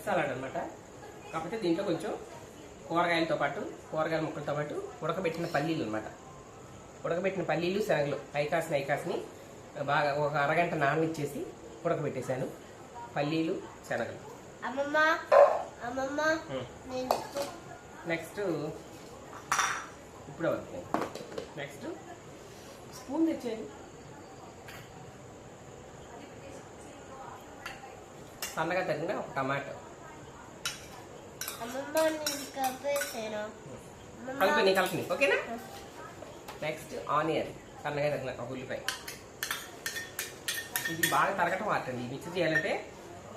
Veg salad అనమాట కాకపోతే దీంట్లో కొంచెం కూరగాయలతో పాటు కూరగాయల ముక్కలతో పాటు ఉడకబెట్టిన పల్లీలు అనమాట ఉడకబెట్టిన పల్లీలు శనగలు ఐకాసిన ఐకాసిని బాగా ఒక అరగంట నాననిచ్చేసి ఉడకబెట్టేశాను. పల్లీలు శనగలు. నెక్స్ట్ ఇప్పుడు అవుతుంది నెక్స్ట్ స్పూన్ తెచ్చేది సన్నగా తరిగిన ఒక టమాటో. కలుపుని కలుపుని ఓకేనా? నెక్స్ట్ ఆనియన్ సన్నగా తరిగిన ఒక ఉల్లిపాయ. ఇది బాగా తరగటం ఆటండి మిక్స్ చేయాలంటే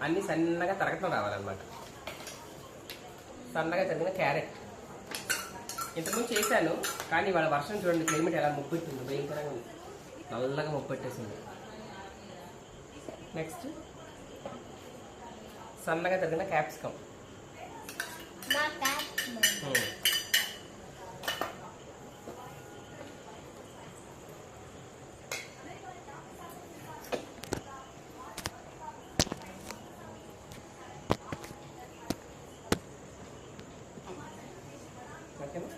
అన్ని సన్నగా తరగటం రావాలన్నమాట. సన్నగా తరిగిన క్యారెట్. ఇంతకుముందు చేశాను కానీ వాళ్ళ వర్షం చూడండి క్లైమేట్ ఎలా ముప్పెట్టింది భయంకరంగా ఉంది. నల్లగా ముప్పెట్టేసింది నెక్స్ట్ సన్నగా తరిగిన క్యాప్సికమ్ మా క్యాట్ ఓకేనా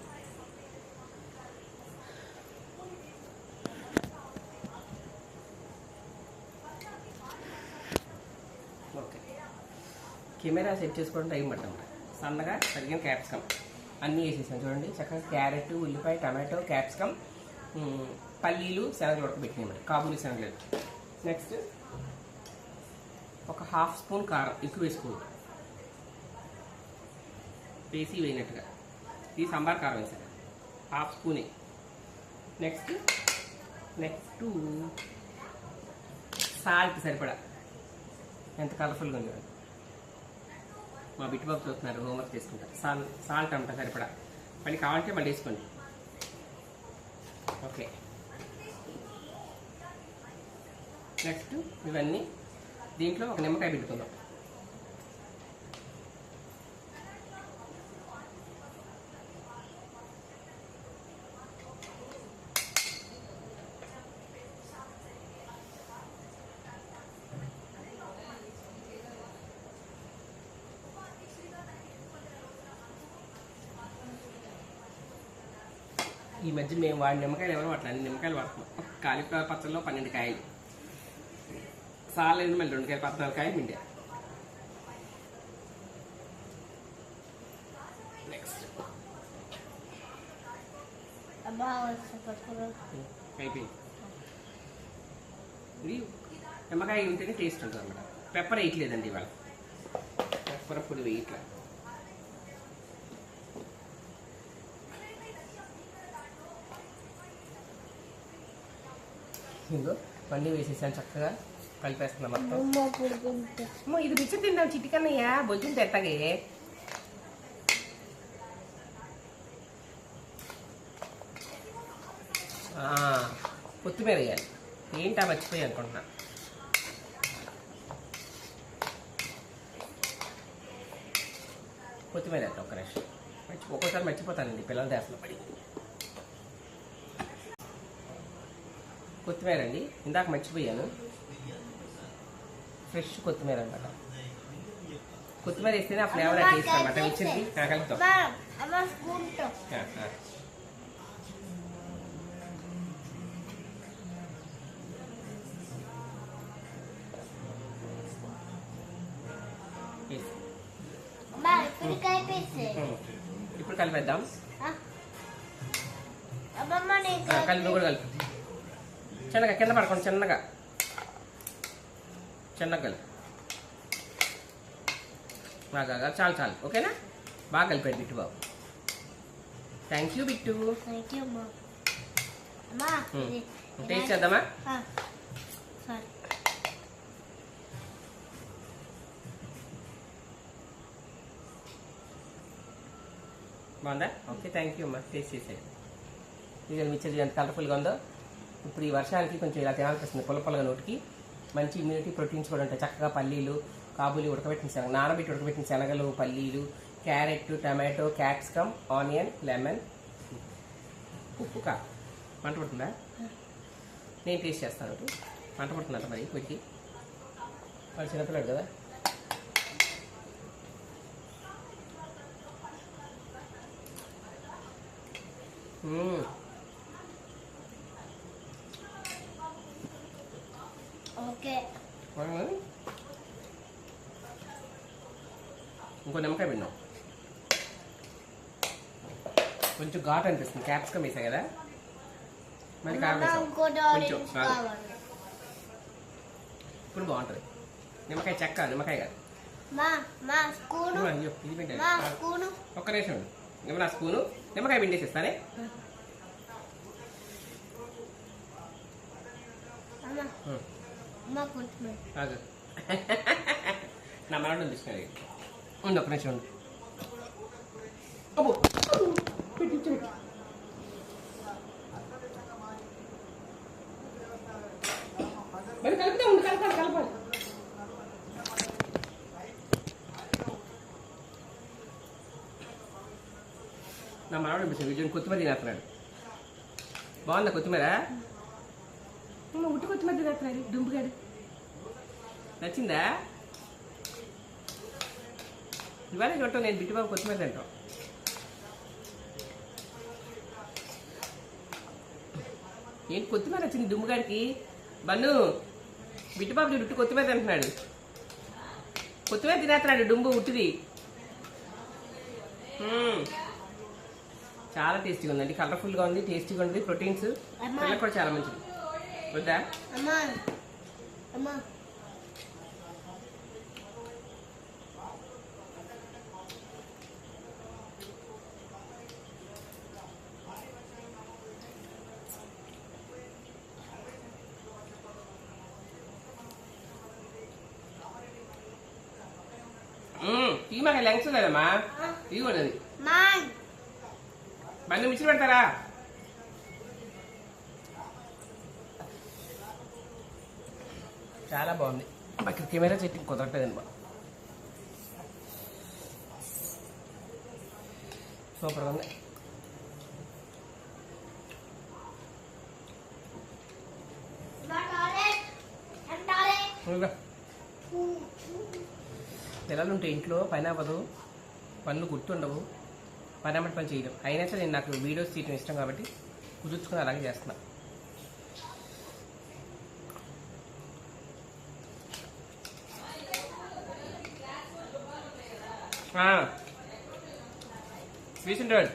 ఓకే కెమెరా సెట్ చేసుకోవడం టైం పడుతుంది సన్నగా తరిగిన క్యాప్సికమ్. అన్నీ వేసేసాను చూడండి చక్కగా క్యారెట్ ఉల్లిపాయ టమాటో క్యాప్సికమ్ పల్లీలు శనగలు ఉడకబెట్టినాయి కాబూలి శనగలు. నెక్స్ట్ ఒక హాఫ్ స్పూన్ కారం ఎక్కువ వేసుకోవద్దు. వేసి వేయినట్టుగా. ఈ సాంబార్ కారం వేసాను హాఫ్ స్పూనే. నెక్స్ట్ నెక్స్ట్ సాల్ట్ సరిపడా? ఎంత కలర్ఫుల్గా ఉంది మా బిట్టు బాబు చూస్తున్నారు హోంవర్క్ చేసుకుంటారు. సాల్ సాల్ట్ అంట సరిపడా. మళ్ళీ కావాలంటే మళ్ళీ వేసుకోండి. ఓకే. నెక్స్ట్ ఇవన్నీ దీంట్లో ఒక నిమ్మకాయ పెట్టుకుందాం ఈ మధ్య మేము వాడి నిమ్మకాయలు ఎవరు వాడలేదు అన్ని నిమ్మకాయలు వాడుతున్నాం ఒక కాలీఫ్లవర్ పచ్చళ్ళలో పన్నెండు కాయలు. సాలేదు మళ్ళీ రెండు కాయలు పద్నాలుగు కాయలు మిండా నెక్స్ట్ అయిపోయింది. ఇది నిమ్మకాయ ఉంటేనే టేస్ట్ ఉంటుంది అన్నమాట. పెప్పర్ వేయట్లేదండి ఇవాళ. పెప్పర్ పొడి వేయట్లే ఇదిగో పన్నీ వేసేసాను చక్కగా కలిపేస్తున్నా మొత్తం. అమ్మ ఇది బిచ్చి తిందాం చిటికన్నయ్యా? బొజ్జులు తెట్టగే ఆ, కొత్తిమీర వేయాలి. ఏంటా మర్చిపోయి అనుకుంటున్నా. కొత్తిమీర వేద్దాం ఒక నిమిషం. మర్చి ఒక్కోసారి మర్చిపోతానండి పిల్లల దేశంలో పడి. కొత్తిమీర అండి. ఇందాక మర్చిపోయాను. ఫ్రెష్ కొత్తిమీర అనమాట కొత్తిమీర వేస్తేనే ఆ ఫ్లేవర్ టేస్ట్ అనమాట వచ్చింది కలుపుతాం. అమ్మా ఇప్పుడు కలిపేద్దాం. కలిపి కూడా కలిపి. చిన్నగా కింద పడకుండా చిన్నగా. చిన్నగా కలిపి బాగా చాలు చాలు. ఓకేనా? బాగా కలిపాడు బిట్టు బాబు. Thank you Bittu. టేస్ట్ చేద్దామా? బాగుందా? ఓకే థ్యాంక్ యూ అమ్మా. టేస్ట్ చేసేది ఇది మిచ్చర్ ఎంత కలర్ఫుల్గా ఉందో. ఇప్పుడు ఈ వర్షానికి కొంచెం ఇలా తినాలనిపిస్తుంది పుల్ల పుల్లగా నోటికి మంచి ఇమ్యూనిటీ ప్రోటీన్స్ కూడా ఉంటాయి. చక్కగా పల్లీలు కాబూలి ఉడకబెట్టిన శనగ నానబెట్టి ఉడకబెట్టిన శనగలు పల్లీలు carrot tomato capsicum onion lemon ఉప్పు కా పంట పడుతుందా? నేను టేస్ట్ చేస్తాను మంట పడుతుందంట మరి కొద్ది వాళ్ళు చిన్నపిల్లాడు కదా. ఇంకో నిమ్మకాయ పిండాం. కొంచెం ఘాట్ అనిపిస్తుంది. క్యాప్సికమ్ వేసా కదా? మరి కారం వేసాం. కొంచెం ఇప్పుడు బాగుంటుంది. నిమ్మకాయ చెక్క నిమ్మకాయ కాదు ఒక్క నిమిషం. నిమ్మ నా స్పూను. నిమ్మకాయ పిండేసిస్తానే నా మనడు తీసుకుని ఉండు ఒక నిమిషం ఉండు. మరి కలపాలి కలపాలి. నా మనవాడు అనిపిస్తుంది వీడియో కొత్తిమీర తినేస్తున్నాడు. బాగుందా కొత్తిమీర? ఉట్టి కొత్తిమీర తినేస్తున్నాడు దుంపుగాడు. నచ్చిందా? ఇవాళ చూడటం నేను బిట్టుబాబు కొత్తిమీర తింటాం. ఏంటి కొత్తిమీర వచ్చింది దుమ్ముగాడికి బన్ను బిట్టుబాబు చూడు ఉట్టి కొత్తిమీర తింటున్నాడు. కొత్తిమీర తినేస్తున్నాడు డుంబు ఉట్టిది. చాలా టేస్టీగా ఉందండి. కలర్ఫుల్గా ఉంది టేస్టీగా ఉంది. ప్రోటీన్స్. పిల్లలకు కూడా చాలా మంచిది. వద్దా అమ్మ అమ్మ ఇవి మాకు లెంగ్స్ లేదమ్మా ఇవి కూడా బండి మిక్సీ పెడతారా చాలా బాగుంది. మాకు కెమెరా సెట్టింగ్ కుదరట్లేదండి బా సూపర్గా ఉంది. పిల్లలుంటే ఇంట్లో పని అవ్వదు పనులు గుర్తుండవు పని అమ్మటి పని చేయడం అయినా సరే నేను నాకు వీడియోస్ తీయడం ఇష్టం కాబట్టి కుదుర్చుకుని అలాగే చేస్తున్నా. పీసెంట్ రోడ్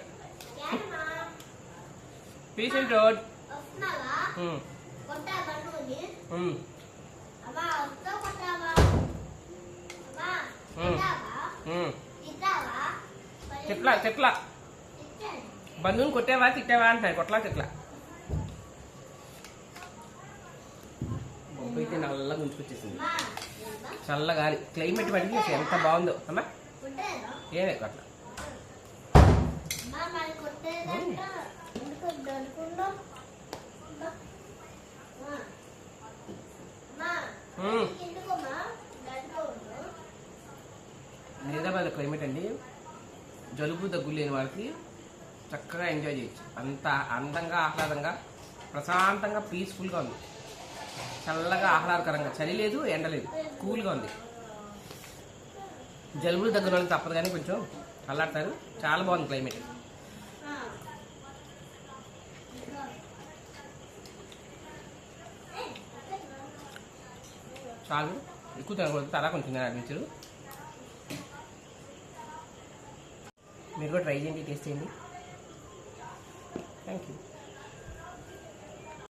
పీసెంట్ రోడ్ చెట్ల చెట్ల బంధువుని కొట్టావా తిట్టావా అంటాడు కొట్లా చెట్ల బొబ్బ అయితే నల్లగా ఉంచుకొచ్చేసింది అమ్మా చల్లగా క్లైమేట్ బట్టి ఎంత బాగుందో. అమ్మా. ఏమే దడుకోను హైదరాబాద్ క్లైమేట్ అండి. జలుబు దగ్గు లేని వాళ్ళకి చక్కగా ఎంజాయ్ చేయొచ్చు. అంత అందంగా ఆహ్లాదంగా ప్రశాంతంగా పీస్ఫుల్గా ఉంది. చల్లగా ఆహ్లాదకరంగా. చలి లేదు ఎండ లేదు. కూల్గా ఉంది. జలుబులు దగ్గర వాళ్ళకి తప్పదు కానీ కొంచెం అల్లాడతారు. చాలా బాగుంది క్లైమేట్ చాలు. ఎక్కువ తినకూడదు. అలా కొంచెం తినాలి మీరు కూడా ట్రై చేయండి టేస్ట్ చేయండి. Thank you